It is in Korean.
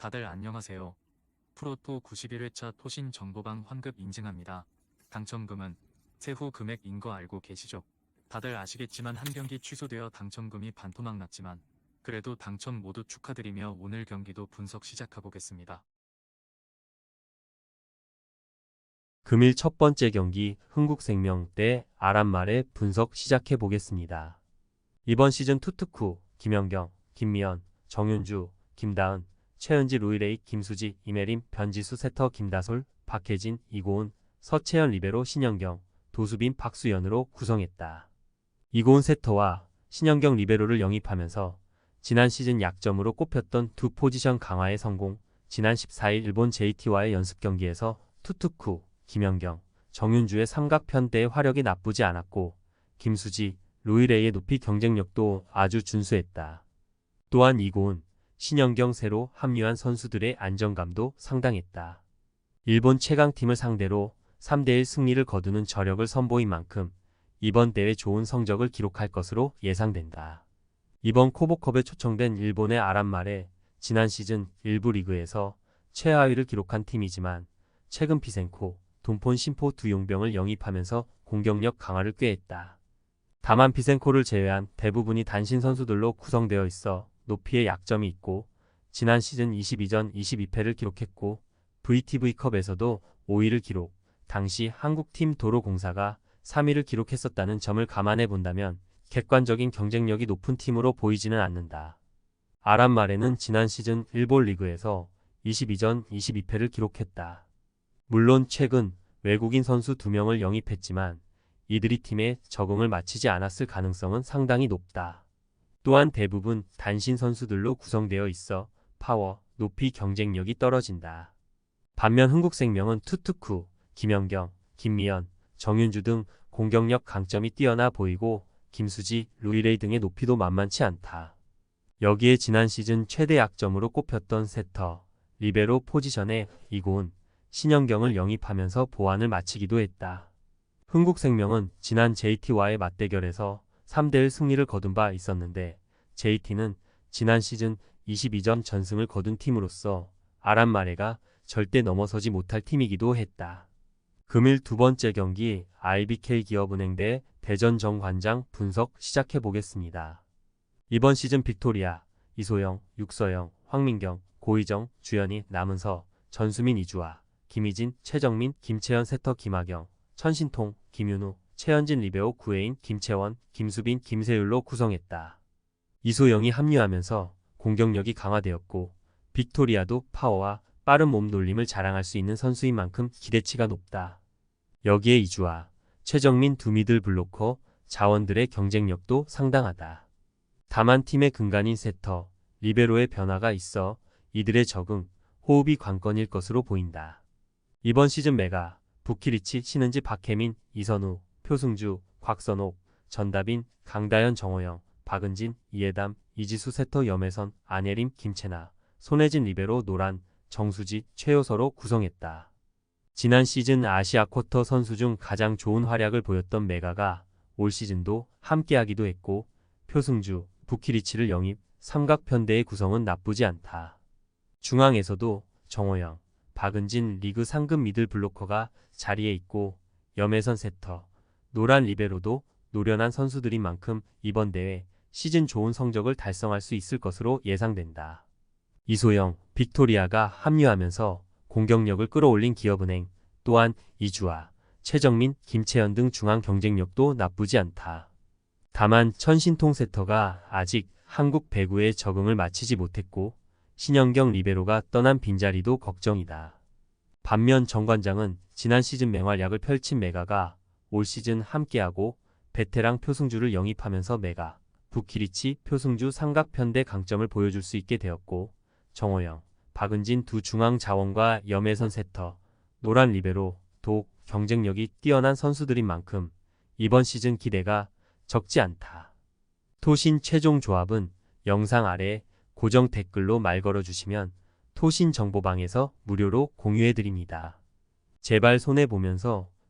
다들 안녕하세요. 프로토 91회차 토신 정보방 환급 인증합니다. 당첨금은 세후 금액인 거 알고 계시죠? 다들 아시겠지만 한 경기 취소되어 당첨금이 반토막 났지만 그래도 당첨 모두 축하드리며 오늘 경기도 분석 시작해보겠습니다. 금일 첫 번째 경기 흥국생명 대 아란말의 분석 시작해 보겠습니다. 이번 시즌 투특후 김연경, 김미연, 정윤주, 김다은, 최은지 루이레이, 김수지, 이메림, 변지수 세터 김다솔, 박혜진, 이고은, 서채연 리베로 신영경, 도수빈 박수연으로 구성했다. 이고은 세터와 신영경 리베로를 영입하면서 지난 시즌 약점으로 꼽혔던 두 포지션 강화에 성공, 지난 14일 일본 JT와의 연습 경기에서 투특후 김연경, 정윤주의 삼각편대의 화력이 나쁘지 않았고 김수지, 루이레이의 높이 경쟁력도 아주 준수했다. 또한 이고은, 신영경 새로 합류한 선수들의 안정감도 상당했다. 일본 최강팀을 상대로 3대1 승리를 거두는 저력을 선보인 만큼 이번 대회 좋은 성적을 기록할 것으로 예상된다. 이번 코보컵에 초청된 일본의 아란말에 지난 시즌 일부 리그에서 최하위를 기록한 팀이지만 최근 피센코, 돈폰 심포 두 용병을 영입하면서 공격력 강화를 꾀했다. 다만 피센코를 제외한 대부분이 단신 선수들로 구성되어 있어 높이에 약점이 있고 지난 시즌 22전 22패를 기록했고 VTV컵에서도 5위를 기록, 당시 한국팀 도로공사가 3위를 기록했었다는 점을 감안해 본다면 객관적인 경쟁력이 높은 팀으로 보이지는 않는다. 아란 말에는 지난 시즌 일본 리그에서 22전 22패를 기록했다. 물론 최근 외국인 선수 2명을 영입했지만 이들이 팀에 적응을 마치지 않았을 가능성은 상당히 높다. 또한 대부분 단신 선수들로 구성되어 있어 파워, 높이 경쟁력이 떨어진다. 반면 흥국생명은 투투쿠, 김연경, 김미연, 정윤주 등 공격력 강점이 뛰어나 보이고 김수지, 루이레이 등의 높이도 만만치 않다. 여기에 지난 시즌 최대 약점으로 꼽혔던 세터, 리베로 포지션에 이고은, 신영경을 영입하면서 보완을 마치기도 했다. 흥국생명은 지난 JT와의 맞대결에서 3대1 승리를 거둔 바 있었는데 JT는 지난 시즌 22전 전승을 거둔 팀으로서 아란마레가 절대 넘어서지 못할 팀이기도 했다. 금일 두 번째 경기 IBK 기업은행 대 대전 정관장 분석 시작해 보겠습니다. 이번 시즌 빅토리아, 이소영, 육서영, 황민경, 고희정, 주연이, 남은서, 전수민 이주아, 김희진, 최정민, 김채연 세터 김하경, 천신통, 김윤우, 최현진 리베오 구혜인, 김채원, 김수빈, 김세율로 구성했다. 이소영이 합류하면서 공격력이 강화되었고 빅토리아도 파워와 빠른 몸놀림을 자랑할 수 있는 선수인 만큼 기대치가 높다. 여기에 이주아, 최정민 두 미들 블로커, 자원들의 경쟁력도 상당하다. 다만 팀의 근간인 세터, 리베로의 변화가 있어 이들의 적응, 호흡이 관건일 것으로 보인다. 이번 시즌 메가, 부키리치, 신은지, 박혜민, 이선우, 표승주, 곽선옥, 전다빈, 강다현, 정호영, 박은진, 이해담, 이지수 세터 염혜선, 안예림, 김채나, 손혜진 리베로 노란, 정수지, 최효서로 구성했다. 지난 시즌 아시아 쿼터 선수 중 가장 좋은 활약을 보였던 메가가 올 시즌도 함께하기도 했고 표승주, 부키리치를 영입, 삼각편대의 구성은 나쁘지 않다. 중앙에서도 정호영, 박은진 리그 상금 미들 블로커가 자리에 있고 염혜선 세터, 노란 리베로도 노련한 선수들인 만큼 이번 대회 시즌 좋은 성적을 달성할 수 있을 것으로 예상된다. 이소영, 빅토리아가 합류하면서 공격력을 끌어올린 기업은행, 또한 이주아, 최정민, 김채연 등 중앙 경쟁력도 나쁘지 않다. 다만 천신통 세터가 아직 한국 배구에 적응을 마치지 못했고 신영경 리베로가 떠난 빈자리도 걱정이다. 반면 정관장은 지난 시즌 맹활약을 펼친 메가가 올 시즌 함께하고 베테랑 표승주를 영입하면서 메가, 부키리치, 표승주 삼각편대 강점을 보여줄 수 있게 되었고 정호영, 박은진 두 중앙 자원과 염혜선 세터, 노란 리베로, 독, 경쟁력이 뛰어난 선수들인 만큼 이번 시즌 기대가 적지 않다. 토신 최종 조합은 영상 아래 고정 댓글로 말 걸어주시면 토신 정보방에서 무료로 공유해드립니다. 제발 손해보면서